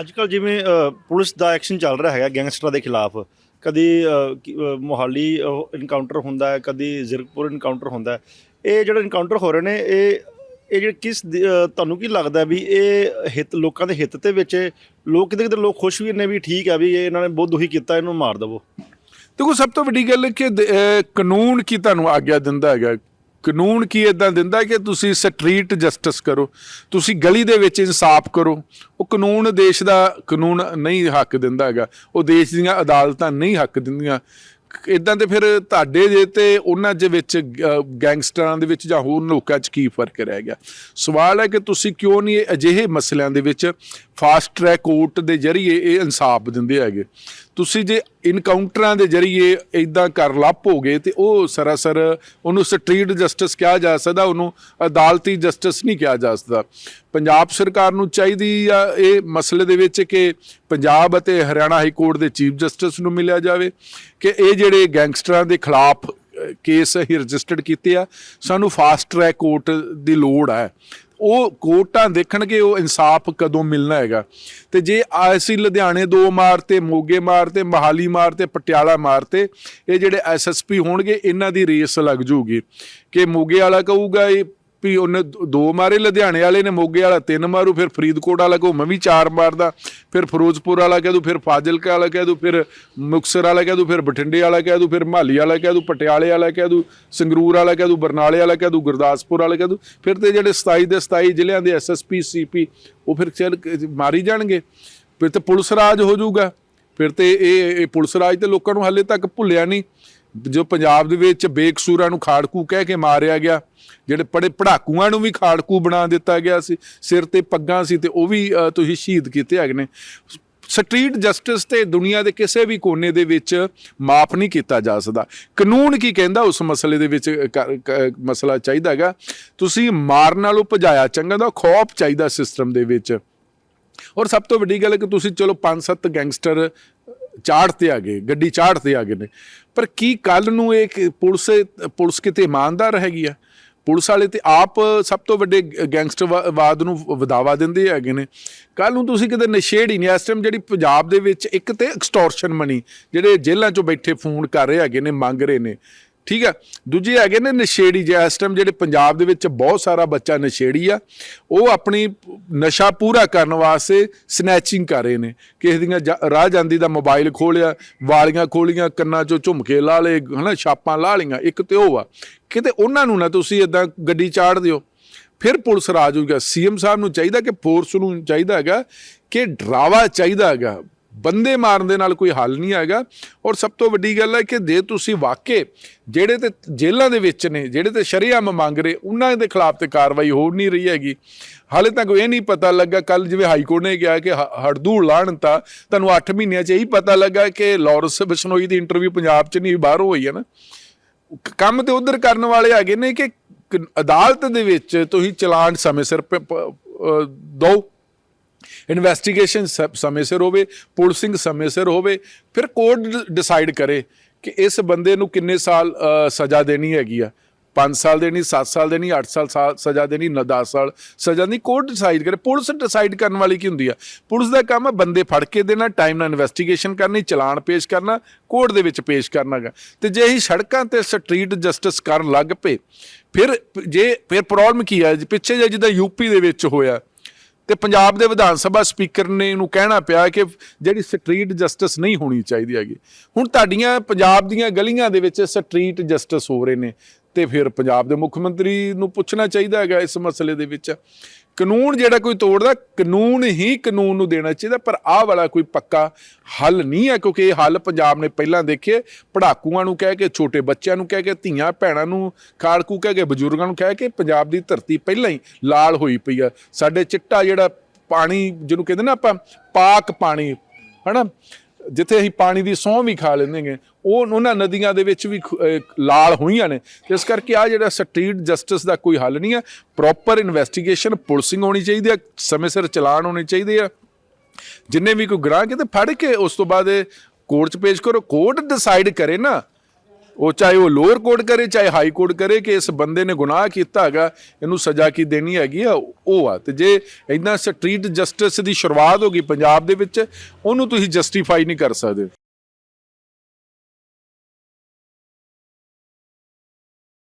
ਅੱਜ ਕੱਲ ਜਿਵੇਂ ਅ, ਪੁਲਿਸ ਦਾ ਐਕਸ਼ਨ ਚੱਲ ਰਿਹਾ ਹੈਗਾ ਗੈਂਗਸਟਰਾਂ ਦੇ ਖਿਲਾਫ। ਕਦੀ ਅ, ਕੀ- ਅ, ਮੋਹਾਲੀ ਇਨਕਾਊਂਟਰ ਹੁੰਦਾ ਹੈ ਕਦੀ ਜ਼ਿਰਕਪੁਰ ਇਨਕਾਊਂਟਰ ਹੁੰਦਾ ਹੈ। ਇਹ ਜਿਹੜੇ ਇਨਕਾਊਂਟਰ ਹੋ ਰਹੇ ਨੇ ਇਹ ਇਹ ਜਿਹੜੇ ਕਿਸ ਦੀ- ਅ, ਤੁਹਾਨੂੰ ਕੀ ਲੱਗਦਾ ਵੀ ਇਹ ਹਿੱਤ ਲੋਕਾਂ ਦੇ ਹਿੱਤ ਦੇ ਵਿੱਚ ਹੈ? ਲੋਕ ਕਿਤੇ ਕਿਤੇ ਲੋਕ ਖੁਸ਼ ਵੀ ਨੇ ਵੀ ਠੀਕ ਹੈ ਵੀ ਇਹ ਇਹਨਾਂ ਨੇ ਬਹੁਤ ਦੁਖੀ ਕੀਤਾ ਇਹਨੂੰ ਮਾਰ ਦੇਵੋ। ਦੇਖੋ ਸਭ ਤੋਂ ਵੱਡੀ ਗੱਲ ਹੈ ਕਿ ਦ- ਅਹ ਕਾਨੂੰਨ ਕੀ ਤੁਹਾਨੂੰ ਆਗਿਆ ਦਿੰਦਾ ਹੈਗਾ? ਕਾਨੂੰਨ ਕੀ ਇਦਾਂ ਦਿੰਦਾ ਕਿ ਤੁਸੀਂ ਸਟਰੀਟ ਜਸਟਿਸ ਕਰੋ, ਤੁਸੀਂ ਗਲੀ ਦੇ ਵਿੱਚ ਇਨਸਾਫ ਕਰੋ। ਉਹ ਕਾਨੂੰਨ ਦੇਸ਼ ਦਾ ਕਾਨੂੰਨ ਨਹੀਂ ਹੱਕ ਦਿੰਦਾ ਹੈਗਾ। ਉਹ ਦੇਸ਼ ਦੀਆਂ ਅਦਾਲਤਾਂ ਨਹੀਂ ਹੱਕ ਦਿੰਦੀਆਂ। ਇਦਾਂ ਤੇ ਫਿਰ ਤੁਹਾਡੇ ਜੇ ਤੇ ਉਹਨਾਂ ਦੇ ਵਿੱਚ ਗੈਂਗਸਟਰਾਂ ਦੇ ਵਿੱਚ ਜਾਂ ਹੋਰ ਲੋਕਾਂ 'ਚ ਕੀ ਫ਼ਰਕ ਰਹਿ ਗਿਆ? ਸਵਾਲ ਹੈ ਕਿ ਤੁਸੀਂ ਕਿਉਂ ਨਹੀਂ ਇਹ ਅਜਿਹੇ ਮਸਲਿਆਂ ਦੇ ਵਿੱਚ ਫਾਸਟ ਟਰੈਕ ਕੋਰਟ ਦੇ ਜ਼ਰੀਏ ਇਹ ਇਨਸਾਫ ਦਿੰਦੇ ਹੈਗੇ? ਤੁਸੀਂ ਜੇ ਇਨਕਾਊਂਟਰਾਂ ਦੇ ਜ਼ਰੀਏ ਇਦਾਂ ਕਰ ਲੱਪੋਗੇ ਤੇ ਉਹ ਸਰਾਸਰ ਉਹਨੂੰ ਸਟਰੀਟ ਜਸਟਿਸ ਕਿਹਾ ਜਾ ਸਕਦਾ, ਉਹਨੂੰ ਅਦਾਲਤੀ ਜਸਟਿਸ ਨਹੀਂ ਕਿਹਾ ਜਾ ਸਕਦਾ। ਪੰਜਾਬ ਸਰਕਾਰ ਨੂੰ ਚਾਹੀਦੀ ਆ ਇਹ ਮਸਲੇ ਦੇ ਵਿੱਚ ਕਿ ਪੰਜਾਬ ਅਤੇ ਹਰਿਆਣਾ ਹਾਈ ਕੋਰਟ ਦੇ ਚੀਫ ਜਸਟਿਸ ਨੂੰ ਮਿਲਿਆ ਜਾਵੇ ਕਿ ਇਹ ਜਿਹੜੇ ਗੈਂਗਸਟਰਾਂ ਦੇ ਖਿਲਾਫ ਕੇਸ ਹੀ ਰਜਿਸਟਰਡ ਕੀਤੇ ਆ, ਸਾਨੂੰ ਫਾਸਟ ਟਰੈਕ ਕੋਰਟ ਦੀ ਲੋੜ ਹੈ। ਉਹ ਕੋਰਟਾਂ ਦੇਖਣਗੇ, ਉਹ ਇਨਸਾਫ ਕਦੋਂ ਮਿਲਣਾ ਹੈਗਾ। ਤੇ ਜੇ ਅਸੀਂ ਲੁਧਿਆਣੇ ਦੋ ਮਾਰ 'ਤੇ, ਮੋਗੇ ਮਾਰ ਮਾਰਤੇ ਮਹਾਲੀ ਮਾਰਤੇ ਪਟਿਆਲਾ ਮਾਰ 'ਤੇ, ਇਹ ਜਿਹੜੇ ਐਸਐਸਪੀ ਹੋਣਗੇ, ਇਹਨਾਂ ਦੀ ਰੇਸ ਲੱਗ ਜੂਗੀ। ਕਿ ਮੋਗੇ ਵਾਲਾ ਕਹੂਗਾ, ਇਹ ਵੀ ਉਹਨੇ ਦੋ- ਮਾਰੇ ਲੁਧਿਆਣੇ ਵਾਲੇ ਨੇ, ਮੋਗੇ ਵਾਲਾ ਤਿੰਨ ਮਾਰੂ, ਫਿਰ ਫਰੀਦਕੋਟ ਵਾਲਾ ਕਹੂ ਮੈਂ ਵੀ ਚਾਰ ਮਾਰਦਾ, ਫਿਰ ਫਿਰੋਜ਼ਪੁਰ ਵਾਲਾ ਕਹਿ ਦੂ, ਫਿਰ ਫਾਜ਼ਿਲਕਾ ਵਾਲਾ ਕਹਿ ਦੂ, ਫਿਰ ਮੁਕਤਸਰ ਵਾਲਾ ਕਹਿ ਦੂ, ਫਿਰ ਬਠਿੰਡੇ ਵਾਲਾ ਕਹਿ ਦੂ, ਫਿਰ ਮਹਾਲੀ ਵਾਲਾ ਕਹਿ ਦੂ, ਪਟਿਆਲੇ ਵਾਲਾ ਕਹਿ ਦੂ, ਸੰਗਰੂਰ ਵਾਲਾ ਕਹਿ ਦੂ, ਬਰਨਾਲੇ ਵਾਲਾ ਕਹਿ ਦੂ, ਗੁਰਦਾਸਪੁਰ ਵਾਲਾ ਕਹਿ ਦੂ, ਫਿਰ ਤੇ ਜਿਹੜੇ 27 ਦੇ 27 ਜ਼ਿਲ੍ਹਿਆਂ ਦੇ ਐਸਐਸਪੀ ਸੀਪੀ ਉਹ ਫਿਰ ਚੱਲ ਮਾਰੀ ਜਾਣਗੇ। ਫਿਰ ਤੇ ਪੁਲਿਸ ਰਾਜ ਹੋ ਜਾਊਗਾ। ਫਿਰ ਤੇ ਇਹ ਇਹ ਪੁਲਿਸ ਰਾਜ ਤੇ ਲੋਕਾਂ ਨੂੰ ਹਾਲੇ ਤੱਕ ਭੁੱਲਿਆ ਨਹੀਂ। ਜੋ ਪੰਜਾਬ ਦੇ ਵਿੱਚ ਬੇਕਸੂਰਾਂ ਨੂੰ ਖਾੜਕੂ ਕਹਿ ਕੇ ਮਾਰਿਆ ਗਿਆ, ਜਿਹੜੇ ਪੜੇ ਪੜਾਕੂਆਂ ਨੂੰ ਵੀ ਖਾੜਕੂ ਬਣਾ ਦਿੱਤਾ ਗਿਆ ਸੀ, ਸਿਰ ਤੇ ਪੱਗਾਂ ਸੀ ਤੇ ਉਹ ਵੀ ਤੁਸੀਂ ਸ਼ਹੀਦ ਕੀਤੇ ਹੈਗੇ ਨੇ। ਸਟਰੀਟ ਜਸਟਿਸ ਤੇ ਦੁਨੀਆ ਦੇ ਕਿਸੇ ਵੀ ਕੋਨੇ ਦੇ ਵਿੱਚ ਮਾਫ ਨਹੀਂ ਕੀਤਾ ਜਾ ਸਕਦਾ। ਕਾਨੂੰਨ ਕੀ ਕਹਿੰਦਾ ਉਸ ਮਸਲੇ ਦੇ ਵਿੱਚ ਕ- ਮਸਲਾ ਚਾਹੀਦਾ ਹੈਗਾ। ਤੁਸੀਂ ਮਾਰਨ ਨਾਲੋਂ ਭਜਾਇਆ ਚੰਗਾ ਦਾ ਖੌਫ ਚਾਹੀਦਾ ਸਿਸਟਮ ਦੇ ਵਿੱਚ। ਔਰ ਸਭ ਤੋਂ ਵੱਡੀ ਗੱਲ ਹੈ ਕਿ ਤੁਸੀਂ ਚਲੋ ਪੰਜ ਸੱਤ ਗੈਂਗਸਟਰ ਚਾੜ ਤੇ ਆ ਗਏ, ਗੱਡੀ ਚਾੜ ਤੇ ਆ ਗਏ ਨੇ। ਪਰ ਕੀ ਕੱਲ ਨੂੰ ਇਹ ਪੁਲਿਸ ਪੁਲਿਸ ਕਿਤੇ ਇਮਾਨਦਾਰ ਹੈਗੀ ਆ? ਪੁਲਿਸ ਵਾਲੇ ਤੇ ਆਪ ਸਭ ਤੋਂ ਵੱਡੇ ਗੈਂਗਸਟਰਵਾਦ ਨੂੰ ਵਧਾਵਾ ਦਿੰਦੇ ਹੈਗੇ ਨੇ। ਕੱਲ ਨੂੰ ਤੁਸੀਂ ਕਿਤੇ ਨਸ਼ੇੜ ਹੀ ਨਹੀਂ ਇਸ ਟਾਈਮ ਜਿਹੜੀ ਪੰਜਾਬ ਦੇ ਵਿੱਚ ਇੱਕ ਤੇ ਐਕਸਟੋਰਸ਼ਨ ਮਨੀ, ਜਿਹੜੇ ਜੇਲ੍ਹਾਂ 'ਚੋਂ ਬੈਠੇ ਫੋਨ ਕਰ ਰਹੇ ਹੈਗੇ ਨੇ, ਮੰਗ ਰਹੇ ਨੇ। ਠੀਕ ਆ ਦੂਜੇ ਹੈਗੇ ਨੇ ਨਸ਼ੇੜੀ ਜੇ, ਇਸ ਟਾਈਮ ਜਿਹੜੇ ਪੰਜਾਬ ਦੇ ਵਿੱਚ ਬਹੁਤ ਸਾਰਾ ਬੱਚਾ ਨਸ਼ੇੜੀ ਆ, ਉਹ ਆਪਣੀ ਨਸ਼ਾ ਪੂਰਾ ਕਰਨ ਵਾਸਤੇ ਸਨੈਚਿੰਗ ਕਰ ਰਹੇ ਨੇ। ਕਿਸੇ ਦੀਆਂ ਜਾ- ਰਾਹ ਜਾਂਦੀ ਦਾ ਮੋਬਾਈਲ ਖੋਲਿਆ, ਵਾਲੀਆਂ ਖੋਲੀਆਂ, ਕੰਨਾਂ 'ਚੋਂ ਝੁਮਕੇ ਲਾ ਲਏ, ਹਨਾ, ਛਾਪਾਂ ਲਾ ਲਈਆਂ, ਇੱਕ ਤੇ ਉਹ ਆ। ਕਿਤੇ ਉਹਨਾਂ ਨੂੰ ਨਾ ਤੁਸੀਂ ਇਦਾਂ ਗੱਡੀ ਚਾੜ ਦਿਓ। ਫਿਰ ਪੁਲਿਸ ਰਾਜ ਹੋਊਗਾ। ਸੀਐਮ ਸਾਹਿਬ ਨੂੰ ਚਾਹੀਦਾ ਕਿ ਫੋਰਸ ਨੂੰ ਚਾਹੀਦਾ ਹੈਗਾ ਕਿ ਡਰਾਵਾ ਚਾਹੀਦਾ ਹੈਗਾ। ਬੰਦੇ ਮਾਰਨ ਦੇ ਨਾਲ ਕੋਈ ਹੱਲ ਨਹੀਂ ਹੈਗਾ। ਔਰ ਸਭ ਤੋਂ ਵੱਡੀ ਗੱਲ ਹੈ ਕਿ ਜੇ ਤੁਸੀਂ ਵਾਕੇ ਜਿਹੜੇ ਤੇ ਜੇਲ੍ਹਾਂ ਦੇ ਵਿੱਚ ਨੇ, ਜਿਹੜੇ ਤੇ ਸ਼ਰੀਆਮ ਮੰਗ ਰਹੇ, ਉਹਨਾਂ ਦੇ ਖਿਲਾਫ ਤੇ ਕਾਰਵਾਈ ਹੋ ਨਹੀਂ ਰਹੀ ਹੈਗੀ। ਹਾਲੇ ਤੱਕ ਇਹ ਨਹੀਂ ਪਤਾ ਲੱਗਾ ਕੱਲ ਜਿਵੇਂ ਹਾਈ ਕੋਰਟ ਨੇ ਕਿਹਾ ਕਿ ਹੜਦੂ ਹੜਦੂੜ ਤਾਂ ਤੁਹਾਨੂੰ 8 ਮਹੀਨਿਆਂ 'ਚ ਇਹੀ ਪਤਾ ਲੱਗਾ ਕਿ ਲਾਰੈਂਸ ਬਿਸ਼ਨੋਈ ਦੀ ਇੰਟਰਵਿਊ ਪੰਜਾਬ 'ਚ ਨਹੀਂ, ਬਾਹਰੋਂ ਹੋਈ ਹੈ ਨਾ। ਕੰਮ ਤੇ ਉਧਰ ਕਰਨ ਵਾਲੇ ਹੈਗੇ ਨੇ ਕਿ ਅਦਾਲਤ ਦੇ ਵਿੱਚ ਤੁਸੀਂ ਚਲਾਨ ਸਮੇਂ ਸਿਰ ਪ- ਇਨਵੈਸਟੀਗੇਸ਼ਨ ਸਮੇਂ ਸਿਰ ਹੋਵੇ ਪੁਲਿਸਿੰਗ ਸਮੇਂ ਸਿਰ ਹੋਵੇ, ਫਿਰ ਕੋਰਟ ਡਿਸਾਈਡ ਕਰੇ ਕਿ ਇਸ ਬੰਦੇ ਨੂੰ ਕਿੰਨੇ ਸਾਲ ਸਜ਼ਾ ਦੇਣੀ ਹੈਗੀ ਆ। 5 ਸਾਲ ਦੇਣੀ 7 ਸਾਲ ਦੇਣੀ 8 ਸਾਲ ਸਾ- ਸਜ਼ਾ ਦੇਣੀ, ਨਾ 10 ਸਾਲ ਸਜ਼ਾ ਨਹੀਂ ਕੋਰਟ ਡਿਸਾਈਡ ਕਰੇ। ਪੁਲਿਸ ਡਿਸਾਈਡ ਕਰਨ ਵਾਲੀ ਕੀ ਹੁੰਦੀ ਆ? ਪੁਲਿਸ ਦਾ ਕੰਮ ਹੈ ਬੰਦੇ ਫੜ ਕੇ ਦੇਣਾ ਟਾਈਮ ਨਾਲ ਇਨਵੈਸਟੀਗੇਸ਼ਨ ਕਰਨੀ, ਚਲਾਨ ਪੇਸ਼ ਕਰਨਾ ਕੋਰਟ ਦੇ ਵਿੱਚ ਪੇਸ਼ ਕਰਨਾਗਾ ਤੇ ਜੇ ਹੀ ਸੜਕਾਂ ਤੇ ਸਟਰੀਟ ਜਸਟਿਸ ਕਰਨ ਲੱਗ ਪਏ, ਫਿਰ ਜੇ, ਫਿਰ ਪ੍ਰੋਬਲਮ ਕੀ ਹੈ ਪਿੱਛੇ ਜੇ ਜਿੱਦਾਂ ਯੂਪੀ ਦੇ ਵਿੱਚ ਹੋਇਆ ਤੇ ਪੰਜਾਬ ਦੇ ਵਿਧਾਨ ਸਭਾ ਸਪੀਕਰ ਨੇ ਇਹਨੂੰ ਕਹਿਣਾ ਪਿਆ ਕਿ ਜਿਹੜੀ ਸਟਰੀਟ ਜਸਟਿਸ ਨਹੀਂ ਹੋਣੀ ਚਾਹੀਦੀ ਹੈਗੀ। ਹੁਣ ਤੁਹਾਡੀਆਂ ਪੰਜਾਬ ਦੀਆਂ ਗਲੀਆਂ ਦੇ ਵਿੱਚ ਸਟਰੀਟ ਜਸਟਿਸ ਹੋ ਰਹੇ ਨੇ। ਤੇ ਫਿਰ ਪੰਜਾਬ ਦੇ ਮੁੱਖ ਮੰਤਰੀ ਨੂੰ ਪੁੱਛਣਾ ਚਾਹੀਦਾ ਹੈਗਾ ਇਸ ਮਸਲੇ ਦੇ ਵਿੱਚ। ਕਾਨੂੰਨ ਜਿਹੜਾ ਕੋਈ ਤੋੜਦਾ, ਕਾਨੂੰਨ ਹੀ ਕਾਨੂੰਨ ਨੂੰ ਦੇਣਾ ਚਾਹੀਦਾ, ਪਰ ਆਹ ਵਾਲਾ ਕੋਈ ਪੱਕਾ ਹੱਲ ਨਹੀਂ ਹੈ, ਕਿਉਂਕਿ ਇਹ ਹੱਲ ਪੰਜਾਬ ਨੇ ਪਹਿਲਾਂ ਦੇਖੇ। ਪੜਾਕੂਆਂ ਨੂੰ ਕਹਿ ਕੇ, ਛੋਟੇ ਬੱਚਿਆਂ ਨੂੰ ਕਹਿ ਕੇ, ਧੀਆਂ ਭੈਣਾਂ ਨੂੰ, ਖਾੜਕੂ ਕਹਿ ਕੇ, ਬਜ਼ੁਰਗਾਂ ਨੂੰ ਕਹਿ ਕੇ, ਪੰਜਾਬ ਦੀ ਧਰਤੀ ਪਹਿਲਾਂ ਹੀ ਲਾਲ ਹੋਈ ਪਈ ਆ। ਸਾਡੇ ਚਿੱਟਾ ਜਿਹੜਾ ਪਾਣੀ, ਜਿਹਨੂੰ ਕਹਿੰਦੇ ਨਾ ਆਪਾਂ, ਪਾਕ ਪਾਣੀ, ਹਨਾ? ਜਿੱਥੇ ਅਸੀਂ ਪਾਣੀ ਦੀ ਸੌਂ ਵੀ ਖਾ ਲੈਂਦੇਗੇ ਉਹ ਉਹਨਾਂ ਨਦੀਆਂ ਦੇ ਵਿੱਚ ਵੀ ਖ- ਲਾਲ ਹੋਈਆਂ ਨੇ। ਤੇ ਇਸ ਕਰਕੇ ਆ ਜਿਹੜਾ ਸਟਰੀਟ ਜਸਟਿਸ ਦਾ ਕੋਈ ਹੱਲ ਨਹੀਂ ਹੈ। ਪ੍ਰੋਪਰ ਇਨਵੈਸਟੀਗੇਸ਼ਨ ਪੁਲਿਸਿੰਗ ਹੋਣੀ ਚਾਹੀਦੀ ਹੈ, ਸਮੇਂ ਸਿਰ ਚਲਾਨ ਹੋਣੇ ਚਾਹੀਦੇ ਆ। ਜਿੰਨੇ ਵੀ ਕੋਈ ਗੁਨਾਹ ਕਿਤੇ ਫੜ ਕੇ ਉਸ ਤੋਂ ਬਾਅਦ ਕੋਰਟ 'ਚ ਪੇਸ਼ ਕਰੋ। ਕੋਰਟ ਡਿਸਾਈਡ ਕਰੇ ਨਾ। ਉਹ ਚਾਹੇ ਉਹ ਲੋਅਰ ਕੋਰਟ ਕਰੇ, ਚਾਹੇ ਹਾਈ ਕੋਰਟ ਕਰੇ ਕਿ ਇਸ ਬੰਦੇ ਨੇ ਗੁਨਾਹ ਕੀਤਾ ਹੈਗਾ, ਇਹਨੂੰ ਸਜ਼ਾ ਕੀ ਦੇਣੀ ਹੈਗੀ ਆ, ਉਹ ਆ। ਤੇ ਜੇ ਇਦਾਂ ਸਟਰੀਟ ਜਸਟਿਸ ਦੀ ਸ਼ੁਰੂਆਤ ਹੋ ਗਈ ਪੰਜਾਬ ਦੇ ਵਿੱਚ, ਉਹਨੂੰ ਤੁਸੀਂ ਜਸਟੀਫਾਈ ਨਹੀਂ ਕਰ ਸਕਦੇ।